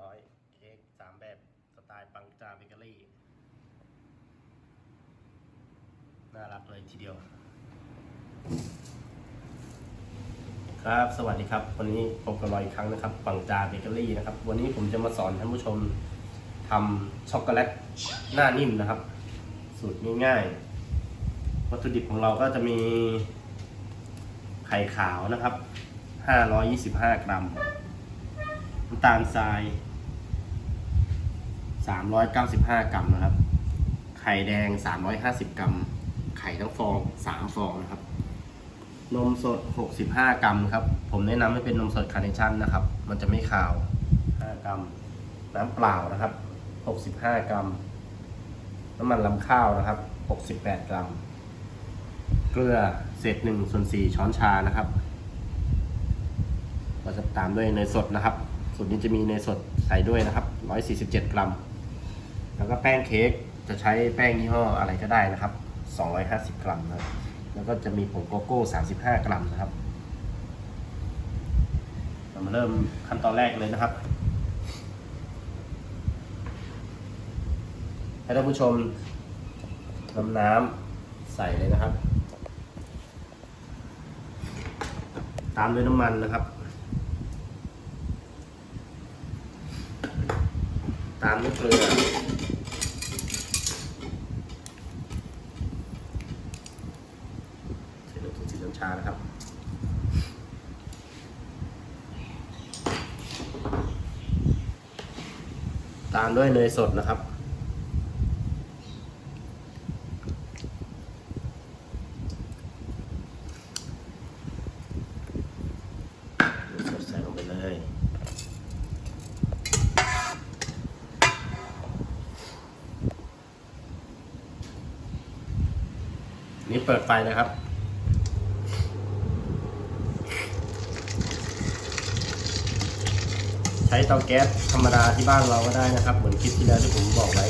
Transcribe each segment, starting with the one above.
ร้อยเค้กสามแบบสไตล์ปังจาเบเกอรี่ น่ารักเลยทีเดียว ครับ สวัสดีครับ วันนี้พบกับเราอีกครั้งนะครับ ปังจาเบเกอรี่นะครับ วันนี้ผมจะมาสอนท่านผู้ชมทำช็อกโกแลตหน้านิ่มนะครับ สูตรง่ายๆ วัตถุดิบของเราก็จะมีไข่ขาวนะครับ 525 กรัม น้ำตาลทราย 395 กรัมนะครับ ไข่แดง 350 กรัม ไข่ทั้งฟอง 3 ฟองนะครับ นมสด 65 กรัมครับ ผมแนะนำให้เป็นนมสดคาร์เนชั่นนะครับ มันจะไม่ขาว 5 กรัม น้ำเปล่านะครับ 65 กรัม น้ำมันลำข้าวนะครับ 68 กรัม เกลือเศษ1ส่วน4ช้อนชานะครับก็จะตามด้วยเนยสดนะครับ ตรนี้จะมีเนสดใส่ด้วยนะครับ 147 กรัม แล้วก็แป้งเค้กจะใช้แป้งยี่ห้ออะไรก็ได้นะครับ 250 กรัมนะแล้วก็จะมีผงโกโก้ 35 กรัมนะครับ เรามาเริ่มขั้นตอนแรกเลยนะครับ ให้ท่านผู้ชมนำน้ำใส่เลยนะครับ ตามด้วยน้ำมันนะครับามด้วยเกลือใส่น้ำส้มสีน้ำชานะครับตามด้วยเนยสดนะครับ เนยสดใส่ลงไปเลย นี่เปิด ไฟนะครับ ใช้เตาแก๊สธรรมดาที่บ้านเราก็ได้นะครับ เหมือนคลิปที่แล้วที่ผมบอกไว้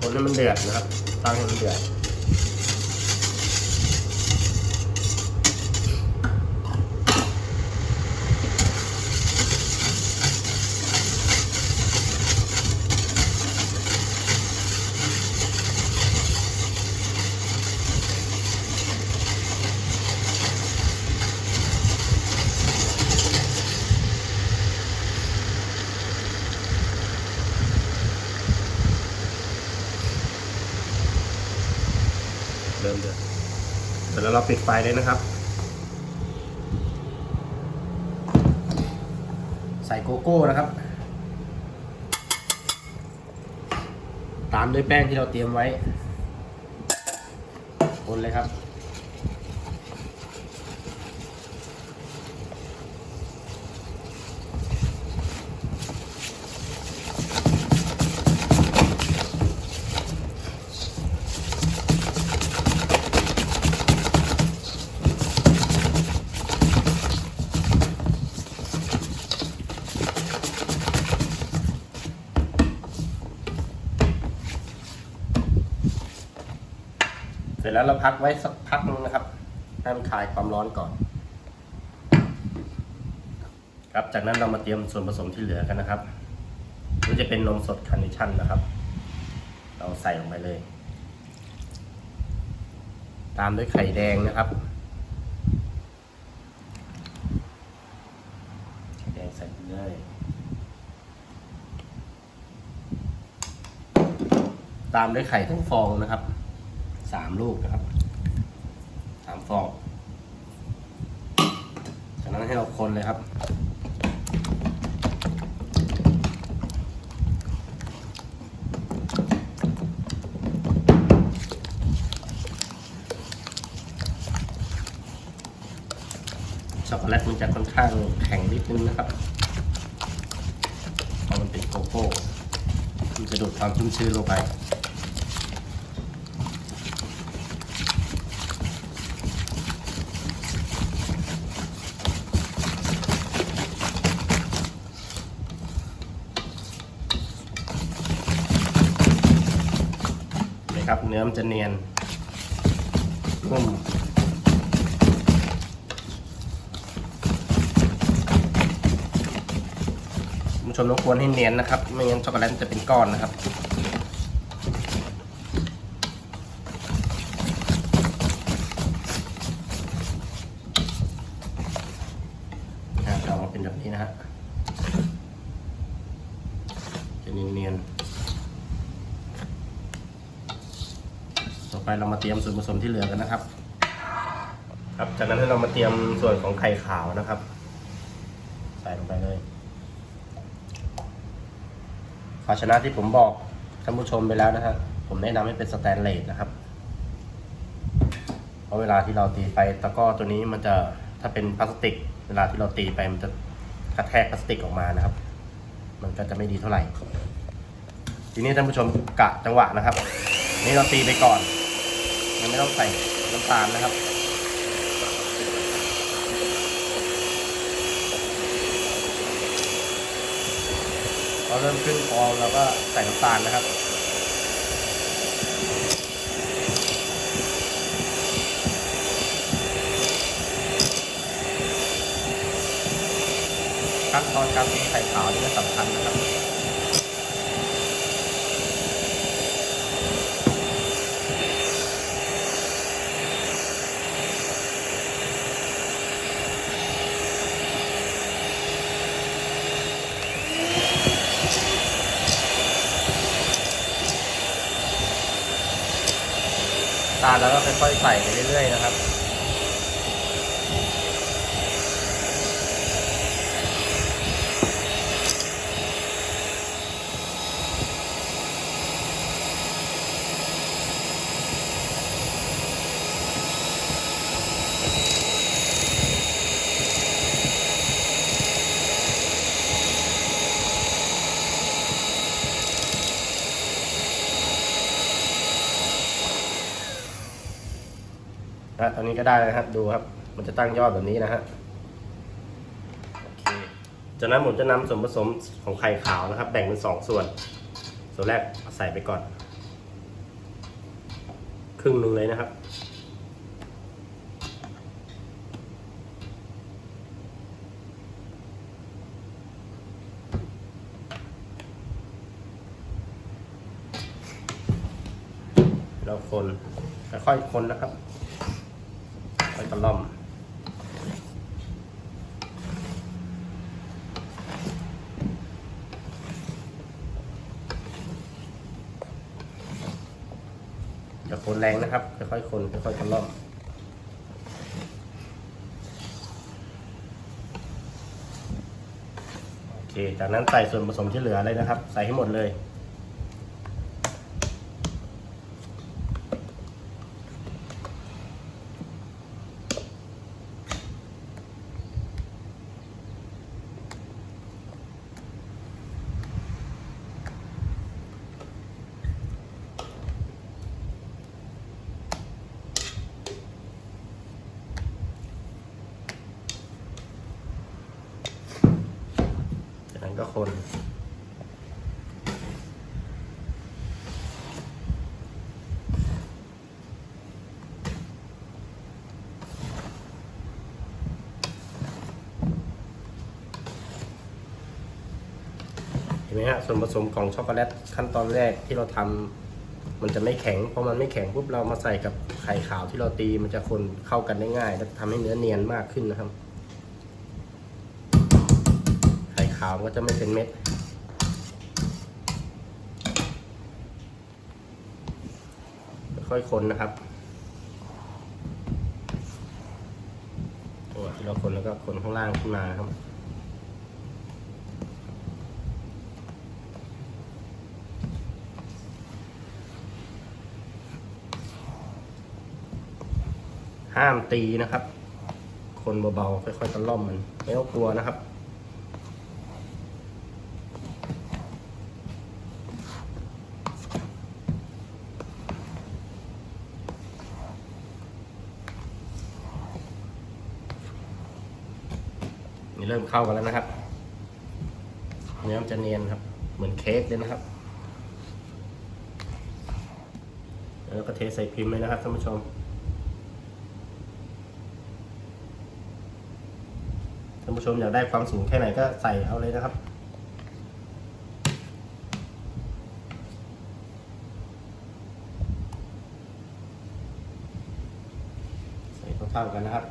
คนให้มันเดือดนะครับตั้งให้มันเดือด เสร็จแล้วเราปิดไฟเลยนะครับ ใส่โกโก้นะครับ ตามด้วยแป้งที่เราเตรียมไว้คนเลยครับ แล้วเราพักไว้สักพักนึงนะครับให้มันคลายความร้อนก่อน ครับจากนั้นเรามาเตรียมส่วนผสมที่เหลือกันนะครับนี่จะเป็นนมสดคาร์เนชั่นนะครับ เราใส่ลงไปเลย ตามด้วยไข่แดงนะครับไข่แดงใส่ไปเลยตามด้วยไข่ทั้งฟองนะครับ สามลูกนะครับสามฟอง จากนั้นให้เราคนเลยครับช็อกโกแลตมันจะค่อนข้างแข็งนิดนึงนะครับเพราะมันเป็นโกโก้ มันจะดูดความชุ่มชื้นลงไป เนื้อมันจะเนียนนุ่มผู้ชมรบกวนให้เนียนนะครับ ไม่งั้นช็อกโกแลตจะเป็นก้อนนะครับ เรามาเตรียมส่วนผสมที่เหลือกันนะครับ ครับจากนั้นให้เรามาเตรียมส่วนของไข่ขาวนะครับ ใส่ลงไปเลย ภาชนะที่ผมบอกท่านผู้ชมไปแล้วนะฮะผมแนะนำให้เป็นสแตนเลสนะครับเพราะเวลาที่เราตีไปตะกร้อตัวนี้มันจะถ้าเป็นพลาสติก เวลาที่เราตีไปมันจะกระแทกพลาสติกออกมานะครับ มันก็จะไม่ดีเท่าไหร่ ทีนี้ท่านผู้ชมกะจังหวะนะครับ นี่เราตีไปก่อน ยังไม่ต้องใส่น้ำตาลนะครับพอเริ่มขึ้นฟองเราก็ใส่น้ำตาลนะครับขั้นตอนการตีไข่ขาวนี่ก็สำคัญนะครับาลแล้วก็ค่อยๆใส่ไปเรื่อยๆนะครับ นะ ตอนนี้ก็ได้แล้วนะครับ ดูครับ มันจะตั้งยอดแบบนี้นะฮะจากนั้นผมจะนำส่วนผสมของไข่ขาวนะครับ แบ่งเป็นสองส่วน ส่วนแรกใส่ไปก่อน ครึ่งหนึ่งเลยนะครับ แล้วคนค่อยๆคนนะครับ ค่อยตะล่อมอย่าคนแรงนะครับ ค่อยๆคนค่อยๆตะล่อมโอเค จากนั้นใส่ส่วนผสมที่เหลือเลยนะครับ ใส่ให้หมดเลย คน เห็นไหมฮะส่วนผสมของช็อกโกแลตขั้นตอนแรกที่เราทำมันจะไม่แข็งพอมันไม่แข็งปุ๊บเรามาใส่กับไข่ขาวที่เราตีมันจะคนเข้ากันได้ง่ายและทำให้เนื้อเนียนมากขึ้นนะครับ ขาวก็จะไม่เป็นเม็ด ค่อยคนนะครับตัวที่เราคนแล้วก็คนข้างล่างขึ้นมาครับห้ามตีนะครับ คนเบาๆค่อยๆตะล่อมมัน ไม่ต้องกลัวนะครับ เข้ากันแล้วนะครับ เนื้อจะเนียนครับ เหมือนเค้กเลยนะครับ แล้วก็เทใส่พิมพ์เลยนะครับท่านผู้ชมท่านผู้ชมอยากได้ความสูงแค่ไหนก็ใส่เอาเลยนะครับใส่เท่ากันนะครับ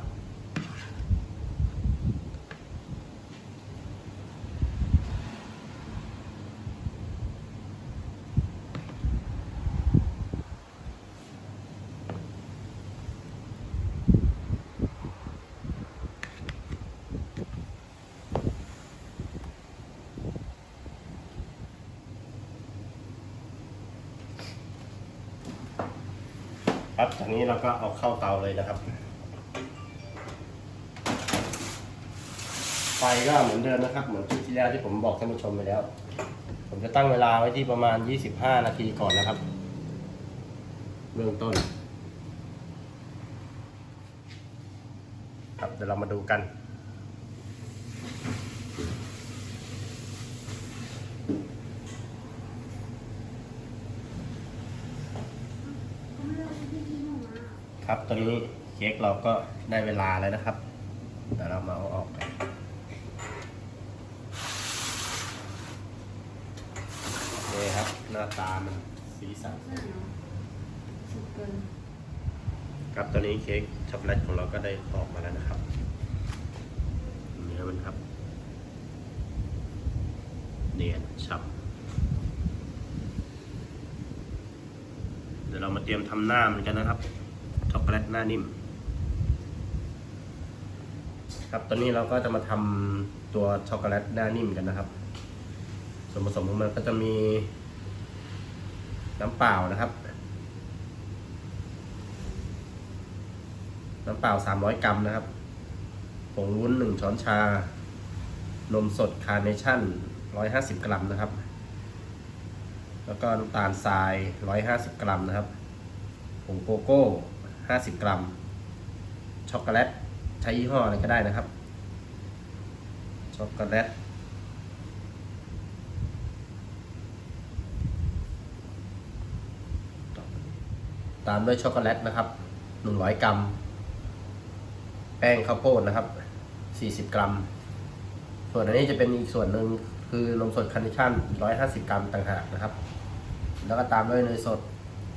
นี้เราก็เอาเข้าเตาเลยนะครับ ไฟก็เหมือนเดิมนะครับ เหมือนคลิปที่แล้วที่ผมบอกท่านผู้ชมไปแล้ว ผมจะตั้งเวลาไว้ที่ประมาณ 25 นาทีก่อนนะครับ เบื้องต้น ครับเดี๋ยวเรามาดูกัน ครับตอนนี้เค้กเราก็ได้เวลาแล้วนะครับเดี๋ยวเรามาเอาออกกันนี่ครับหน้าตามันสีสันสุกเกินครับตอนนี้เค้กช็อกโกแลตของเราก็ได้ออกมาแล้วนะครับเนื้อมันครับ เนียนฉ่ำเดี๋ยวเรามาเตรียมทำหน้ามันกันนะครับ โกแลตหน้านิ่ม ครับตอนนี้เราก็จะมาทำตัวช็อกโกแลตหน้านิ่มกันนะครับ ส่วนผสมของมันก็จะมี น้ำเปล่านะครับ น้ำเปล่า 300 กรัมนะครับผงวุ้น 1 ช้อนชา นมสดคาร์เนชั่น 150 กรัมนะครับแล้วก็น้ำตาลทราย 150 กรัมนะครับ ผงโกโก้ 50 กรัม ช็อกโกแลต ใช้ยี่ห้ออะไรก็ได้นะครับ ช็อกโกแลต ตามด้วยช็อกโกแลตนะครับ 100 กรัม แป้งข้าวโพดนะครับ 40 กรัม ส่วนอันนี้จะเป็นอีกส่วนหนึ่งคือนมสดคาร์เนชั่น 150 กรัมต่างหากนะครับ แล้วก็ตามด้วยเนยสด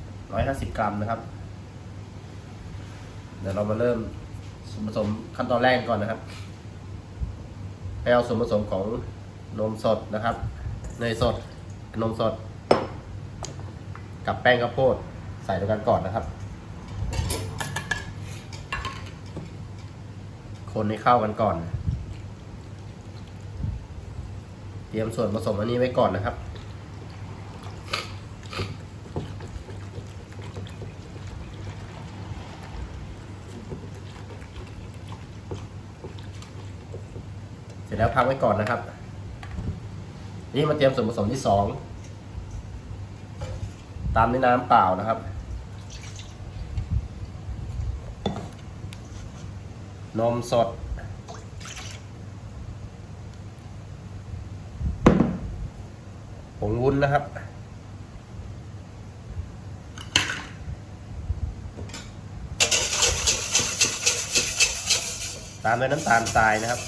150 กรัมนะครับ เดี๋ยวเรามาเริ่มส่วนผสมขั้นตอนแรกก่อนนะครับให้เอาส่วนผสมของนมสดนะครับเนยสดนมสด กับแป้งข้าวโพดใส่ด้วยกันก่อนนะครับ คนให้เข้ากันก่อน เตรียมส่วนผสมอันนี้ไว้ก่อนนะครับ เสร็จแล้ว พักไว้ก่อนนะครับ นี่มาเตรียมส่วนผสมที่สองตามด้วยน้ำเปล่านะครับ นมสด ผงวุ้นนะครับ ตามด้วยน้ำตาลทรายนะครับ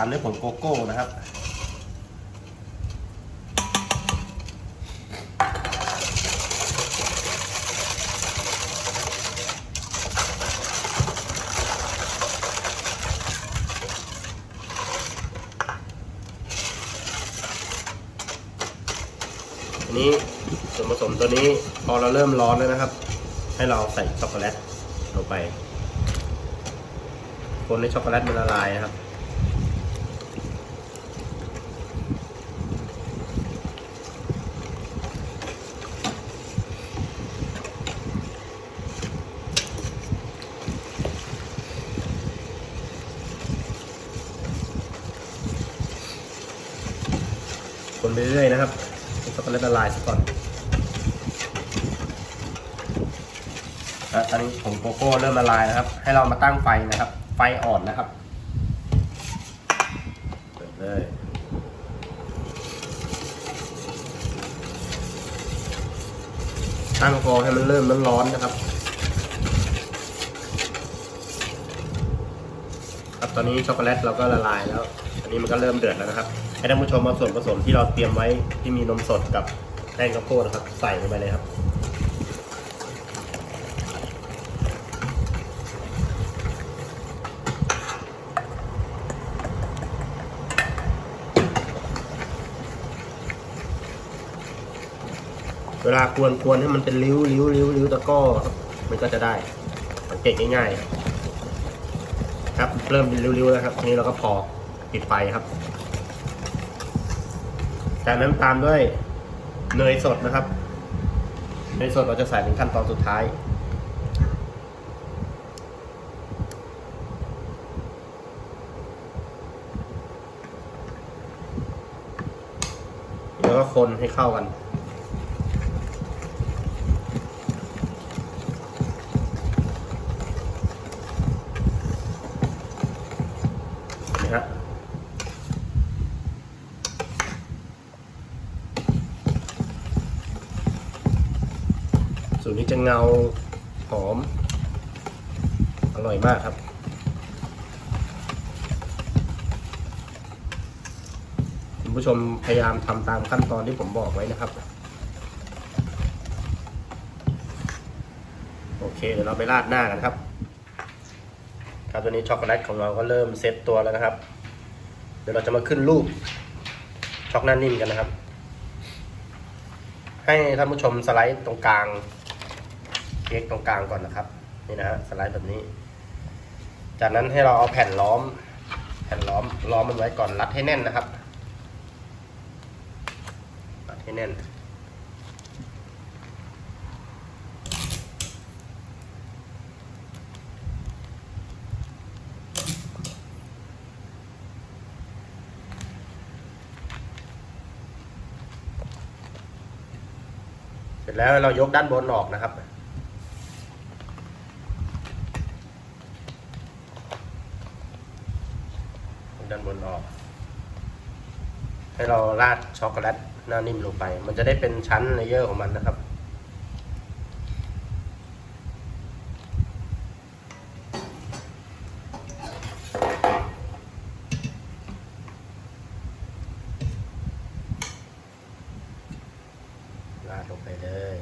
ามด้วยผงโกโก้นะครับอันนี้ส่วนผสมตัวนี้พอเราเริ่มร้อนแล้วนะครับ ให้เราใส่ช็อกโกแลตลงไป คนให้ช็อกโกแลตมันละลายนะครับ คนไปเรื่อยๆนะครับให้ช็อกโกแลตละลายซะก่อนแล้วตอนนี้ผงโกโก้เริ่มละลายนะครับ ให้เรามาตั้งไฟนะครับ ไฟอ่อนนะครับเปิดเลยตั้งฟองให้มันเริ่มร้อนๆนะครับครับตอนนี้ช็อกโกแลตเราก็ละลายแล้ว อันนี้มันก็เริ่มเดือดแล้วนะครับ ให้ท่านผู้ชมเอาส่วนผสมที่เราเตรียมไว้ที่มีนมสดกับแป้งข้าวโพดนะครับ ใส่ลงไปเลยครับ เวลากวนกวนๆให้มันเป็นริ้วริ้วริ้วริ้วตะก้อมันก็จะได้สังเกตง่ายๆครับเริ่มเป็นริ้วๆแล้วครับทีนี้เราก็พอปิดไฟครับ จากนั้นตามด้วยเนยสดนะครับเนยสดเราจะใส่เป็นขั้นตอนสุดท้ายแล้วก็คนให้เข้ากัน นะฮะสูตรนี้จะเงาหอม อร่อยมากครับ คุณผู้ชมพ ยายามทำตามขั้นตอนที่ผมบอกไว้นะครับ โอเคเดี๋ยวเราไปราดหน้ากันครับ ครับตอนนี้ช็อกโกแลตของเราก็เริ่มเซตตัวแล้วนะครับ เดี๋ยวเราจะมาขึ้นรูปช็อกหน้านิ่มกันนะครับ ให้ท่านผู้ชมสไลด์ตรงกลางเค้กตรงกลางก่อนนะครับนี่นะฮะสไลด์แบบนี้ จากนั้นให้เราเอาแผ่นล้อม แผ่นล้อมล้อมมันไว้ก่อนรัดให้แน่นนะครับ ให้แน่น เสร็จแล้วเรายกด้านบนออกนะครับด้านบนออก ให้เราราดช็อกโกแลต หน้านิ่มลงไป มันจะได้เป็นชั้นเลเยอร์ของมันนะครับราดลงไปเลย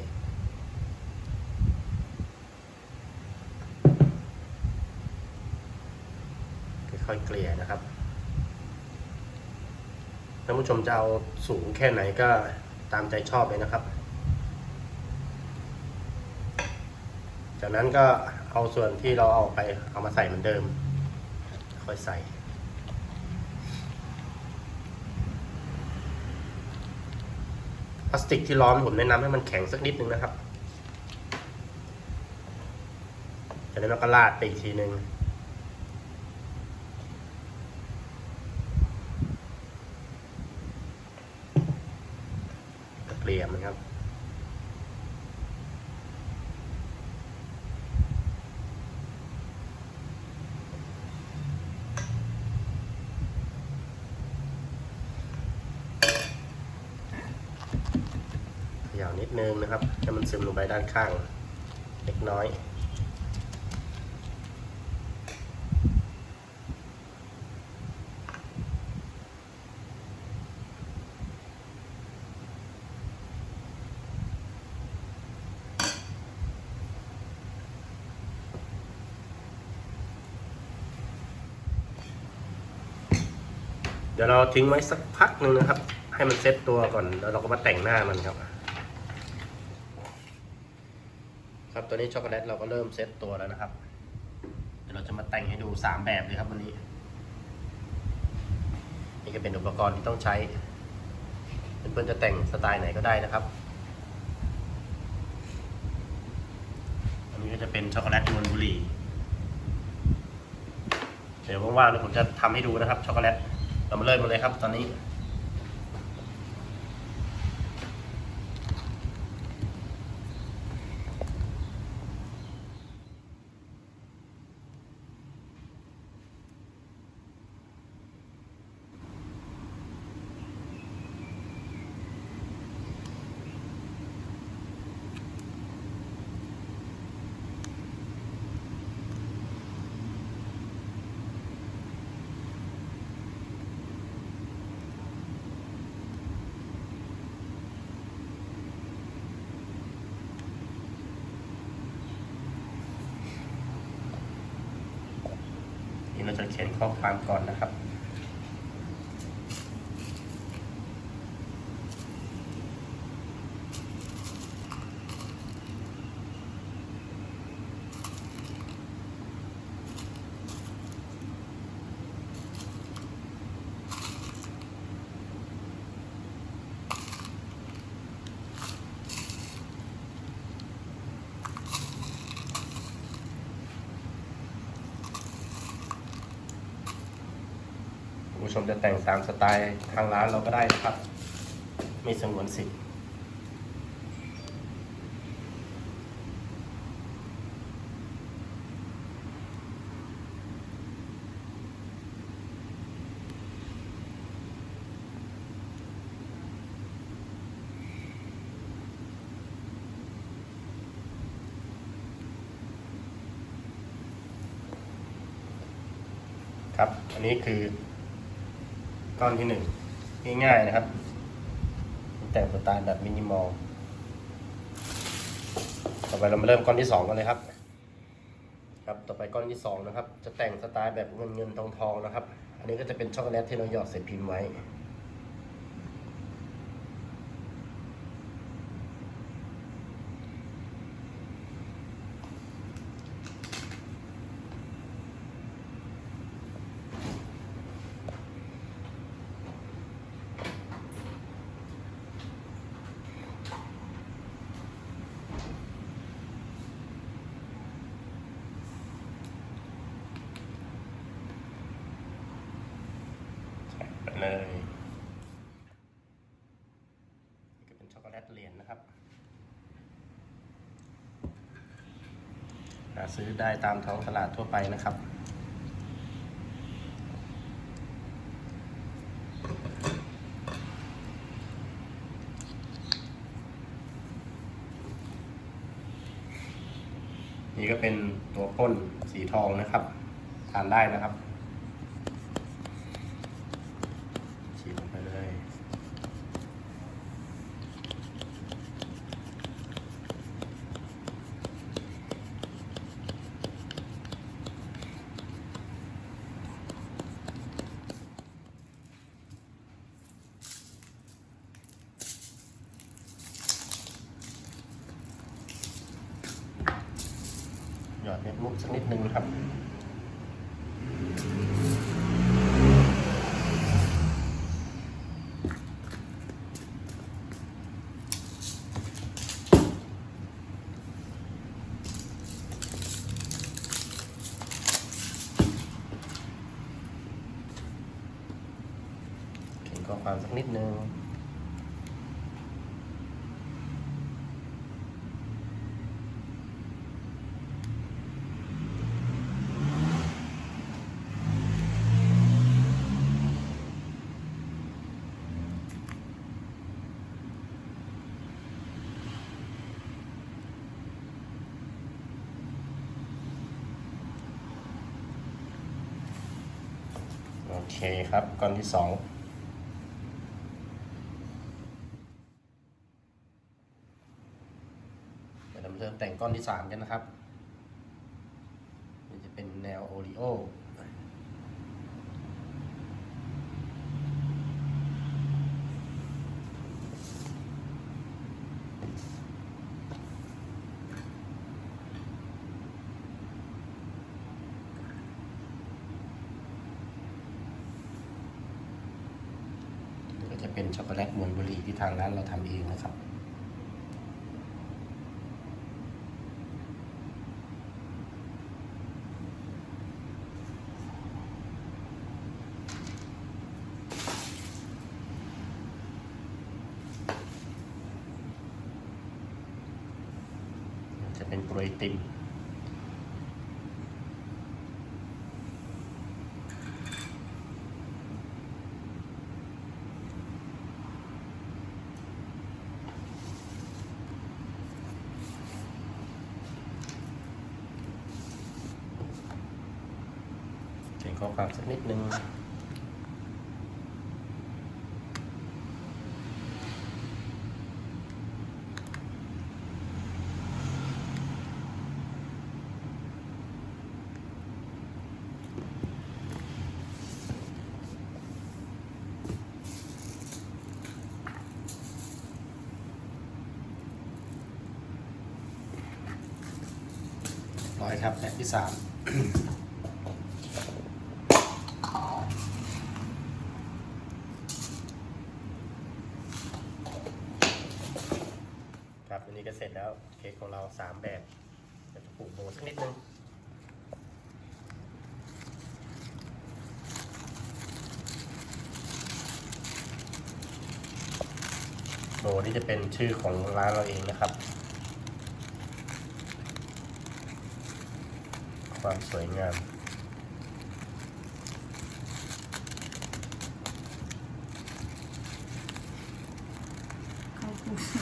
ค่อยๆเกลี่ยนะครับ ท่านผู้ชมจะเอาสูงแค่ไหนก็ตามใจชอบเลยนะครับ จากนั้นก็เอาส่วนที่เราเอาไปเอามาใส่เหมือนเดิม ค่อยใส่พลาสติกที่ร้อนผมแนะนำให้มันแข็งสักนิดนึงนะครับจากนั้นเราก็ราดไปอีกทีนึง เลี่ยมันครับเขย่านิดนึงนะครับ ให้มันซึมลงไปด้านข้าง เล็กน้อย ดี๋ยวเราทิ้งไว้สักพักหนึ่งนะครับ ให้มันเซ็ตตัวก่อนแล้วเราก็มาแต่งหน้ามันครับ ครับตัวนี้ช็อกโกแลตเราก็เริ่มเซ็ตตัวแล้วนะครับ เดี๋ยวเราจะมาแต่งให้ดูสามแบบเลยครับวันนี้ นี่ก็เป็นอุปกรณ์ที่ต้องใช้เพื่อนๆจะแต่งสไตล์ไหนก็ได้นะครับ อันนี้ก็จะเป็นช็อกโกแลตนวลบุรี เดี๋ยวว่างๆเดี๋ยวผมจะทำให้ดูนะครับช็อกโกแลต เรามาเริ่มกันเลยครับตอนนี้ ขียนข้อความก่อนนะครับ จะแต่งตามสไตล์ทางร้านเราก็ได้นะครับ ไม่สงวนสิทธิ์ครับ อันนี้คือ ก้อนที่หนึ่งง่ายๆนะครับ แต่งสไตล์แบบมินิมอลต่อไปเรามาเริ่มก้อนที่สองกันเลยครับครับต่อไปก้อนที่สองนะครับ จะแต่งสไตล์แบบเงินเงินทองทองนะครับ อันนี้ก็จะเป็นช็อกโกแลตที่เราหยอดใส่พิมพ์ไว้ ใส่ไปเลยนี่ก็เป็นช็อกโกแลตเหรียญนะครับ หา ซื้อได้ตามท้องตลาดทั่วไปนะครับ นี่ก็เป็นตัวพ่นสีทองนะครับ ทานได้นะครับ ฉีดลงไปเลย หยอดเม็ดมุกสักนิดนึงครับ เขียนข้อความ สักนิดนึงโอเคครับก้อนที่สองเดี๋ยวเรามาเริ่มแต่ง ก้อนที่สามกันนะครับนี่จะเป็นแนวโอริโอก็จะเป็นช็อกโกแลตมวนบุรีที่ทางร้านเราทำเองนะครับ สักนิดนึงร้อยครับแบบที่สาม เค้กของสามแบบจะปลูกโบสักนิดนึงโบนี่จะเป็นชื่อของร้านเราเองนะครับ ความสวยงาม เข้าปูสี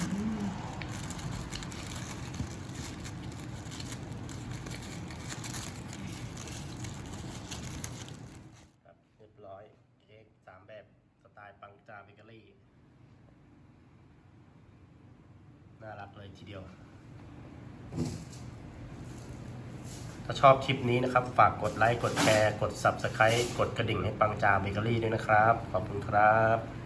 ครับเรียบร้อยเค้กสามแบบสไตล์ปังจาเบเกอรี่ น่ารักเลยทีเดียว ถ้าช อบคลิปนี้นะครับ ฝากกดไลค์ กดแชร์ กด Subscribe กดกระดิ่งให้ปังจาเบเกอรี่ด้วยนะครับ ขอบคุณครับ